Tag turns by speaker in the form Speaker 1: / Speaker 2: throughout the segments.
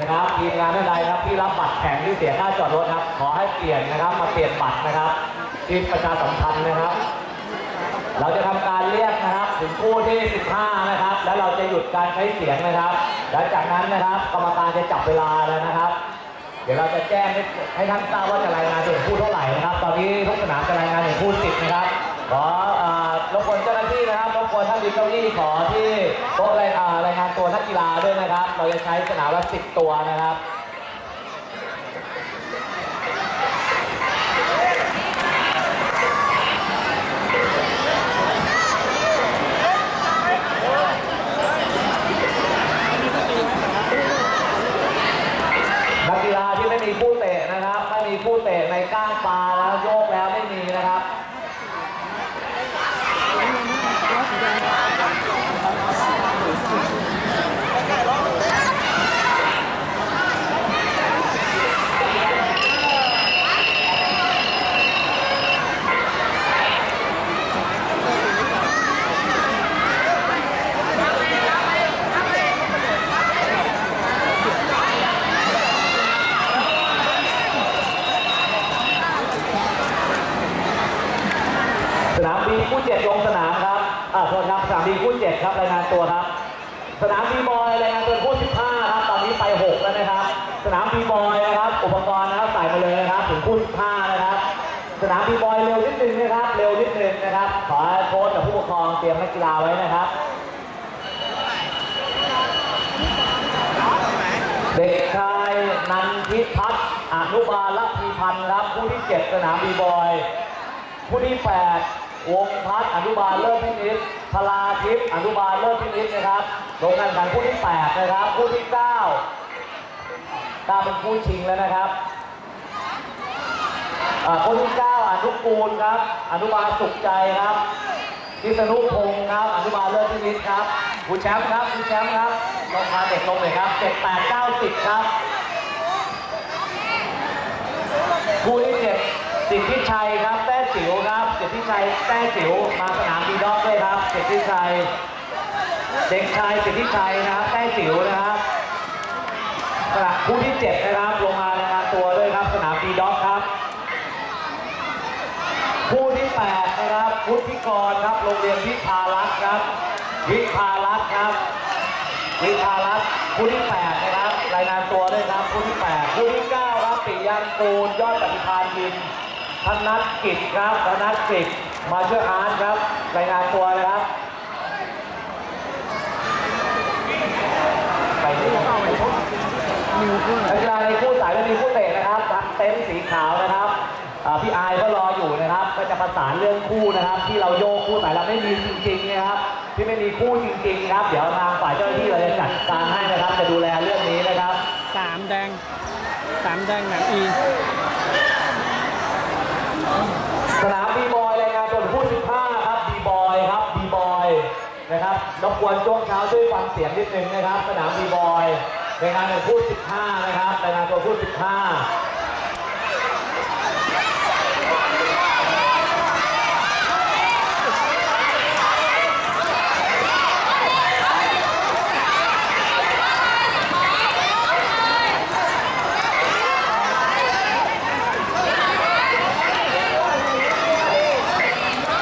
Speaker 1: นะครับทีมงานท่านใดครับที่รับบัตรแข่งที่เสียค่าจอดรถครับ ขอให้เปลี่ยนนะครับ มาเปลี่ยนบัตรนะครับที่ประชาสัมพันธ์นะครับ เราจะทำการเรียกนะครับถึงคู่ที่ 15 นะครับ แล้วเราจะหยุดการใช้เสียงนะครับและจากนั้นนะครับ กรรมการจะจับเวลาแล้วนะครับ เดี๋ยวเราจะแจ้งให้ท่านทราบว่าจะรายงานถึงคู่เท่าไหร่นะครับ ตอนนี้ทุกสนามจะรายงานถึงคู่10นะครับขอ รบกวนเจ้าหน้าที่นะครับรบกวนท่านดิเก้าอี้ขอที่โต๊ะรายงานตัวนักกีฬาด้วยนะครับ เราจะใช้สนามละสิบตัวนะครับ นักกีฬาที่ไม่มีผู้เตะนะครับ ไม่มีผู้เตะในก้านปลาแล้วโยกแล้วไม่มีนะครับ สนามบี คู่เจ็ดลงสนามครับอ่าโทษครับสนามบีคู่เจ็ดครับรายงานตัวครับ สนามบีบอยรายงานตัวคู่15ครับตอนนี้ไป6แล้วนะครับ สนามบีบอยนะครับ อุปกรณ์นะครับใส่มาเลยนะครับถึงคู่15นะครับ สนามบีบอยเร็วนิดนึงนะครับ เร็วนิดนึงนะครับ ขอโค้ชกับผู้ปกครองเตรียมนักกีฬาไว้นะครับเด็กชายนันทิพัฒน์อนุบาลละพีพันธ์ครับ ผู้ที่เจ็ดสนามบีบอย ผู้ที่8 วงพัฒอนุบาลเลิศพินิษพลาทิพย์อนุบาลเลิศพินิษนะครับลงการแข่งขันผู้ที่ 8 นะครับผู้ที่9 9เป็นผู้ชิงแล้วนะครับอ่าคนที่ 9 อนุกูลครับ อนุบาลสุขใจครับพิษณุพงศ์ครับ อนุบาลเลิศพินิษครับผู้แชมป์ครับผู้แชมป์ครับลงมาเด็กลงเลยครับ 7 8 9 10 ครับคู่ที่เจ็ดสิทธิชัยครับแต้จิ๋วครับ ธิชัยแต้จิ๋วมาสนามดีด็อกด้วยครับสิทธิชัยเด็กชายสิทธิชัยนะครับแต้จิ๋วนะครับสนามคู่ที่เจ็ดนะครับลงมารายงานตัวด้วยครับสนามดีด็อกครับคู่ที่แปดนะครับพุทธิกรครับโรงเรียนวิภารัตน์ครับ วิภารัตน์ครับ วิภารัตน์คู่ที่8นะครับรายงานตัวด้วยครับคู่ที่8คู่ที่9ครับปิยังกูลยอดปฏิพานยิน ธนัทกิจครับธนัทกิจมาช่วยอาร์ตครับ รายงานตัวนะครับไปที่นักกีฬาในคู่สายไม่มีคู่เตะนะครับเต็นท์สีขาวนะครับพี่อายก็รออยู่นะครับ ก็จะประสานเรื่องคู่นะครับ ที่เราโยกคู่สายเราไม่มีจริงๆนะครับ ที่ไม่มีคู่จริงๆครับ เดี๋ยวทางฝ่ายเจ้าหน้าที่เราจะจัดการให้นะครับ จะดูแลเรื่องนี้นะครับ
Speaker 2: สามแดงสามแดงหนังอี
Speaker 1: สนามบีบอยรายงานตัวผู้15ครับบีบอยครับบีบอย นะครับรบกวนช่วงเช้าช่วยฟังเสียงนิดนึงนะครับ สนามบีบอยในงานตัวผู้ 15 นะครับในงานตัวผู้ 15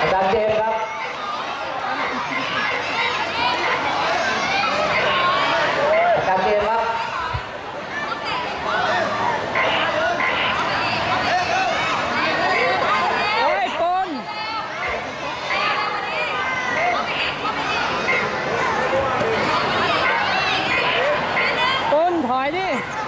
Speaker 1: อาจารย์เจมส์ครับ อาจารย์เจมส์ครับ
Speaker 2: โอ้ยปน ปนถอยดิ